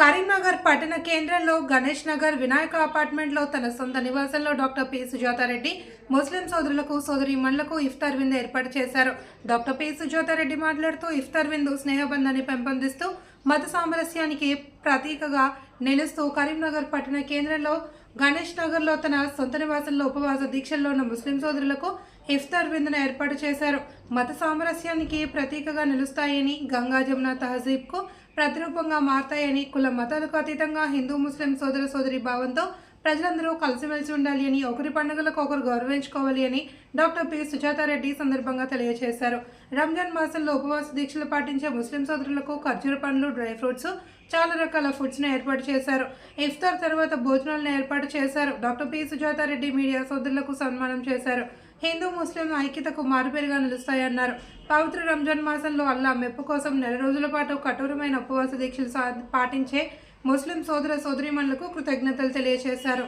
కరీంనగర్ పట్టణ కేంద్రంలో గణేష్ నగర్ వినాయక అపార్ట్మెంట్లో తన సొంత నివాసంలో డాక్టర్ పి సుజాతారెడ్డి ముస్లిం సోదరులకు సోదరీమణులకు ఇఫ్తార్ విందు ఏర్పాటు చేశారు. డాక్టర్ పి సుజాతారెడ్డి మాట్లాడుతూ ఇఫ్తార్ విందు స్నేహబంధాన్ని పెంపొందిస్తూ మత సామరస్యానికి ప్రతీకగా నిలుస్తూ కరీంనగర్ పట్టణ కేంద్రంలో గణేష్ నగర్లో తన సొంత నివాసంలో ఉపవాస దీక్షల్లో ఉన్న ముస్లిం సోదరులకు ఇఫ్తార్ విందును ఏర్పాటు చేశారు. మత సామరస్యానికి ప్రతీకగా నిలుస్తాయని గంగా జమున తహజీబ్కు ప్రతిరూపంగా మారతాయని కుల మతాలకు అతీతంగా హిందూ ముస్లిం సోదర సోదరి భావంతో ప్రజలందరూ కలిసిమెలిసి ఉండాలి అని ఒకరి పండుగలకు ఒకరు గౌరవించుకోవాలి అని డాక్టర్ పి. సుజాతారెడ్డి సందర్భంగా తెలియజేశారు. రంజాన్ మాసంలో ఉపవాస దీక్షలు పాటించే ముస్లిం సోదరులకు ఖర్జూర పండ్లు డ్రై ఫ్రూట్స్ చాలా రకాల ఫుడ్స్ను ఏర్పాటు చేశారు. ఇఫ్తార్ తర్వాత భోజనాలను ఏర్పాటు చేశారు. Doctor P. సుజాతారెడ్డి మీడియా సోదరులకు సన్మానం చేశారు. హిందూ ముస్లిం ఐక్యతకు మారుపేరుగా నిలుస్తాయన్నారు. పవిత్ర రంజాన్ మాసంలో అల్లా మెప్పు కోసం నెల రోజుల పాటు కఠోరమైన ఉపవాస దీక్షలు సా పాటించే ముస్లిం సోదర సోదరిమణులకు కృతజ్ఞతలు తెలియజేశారు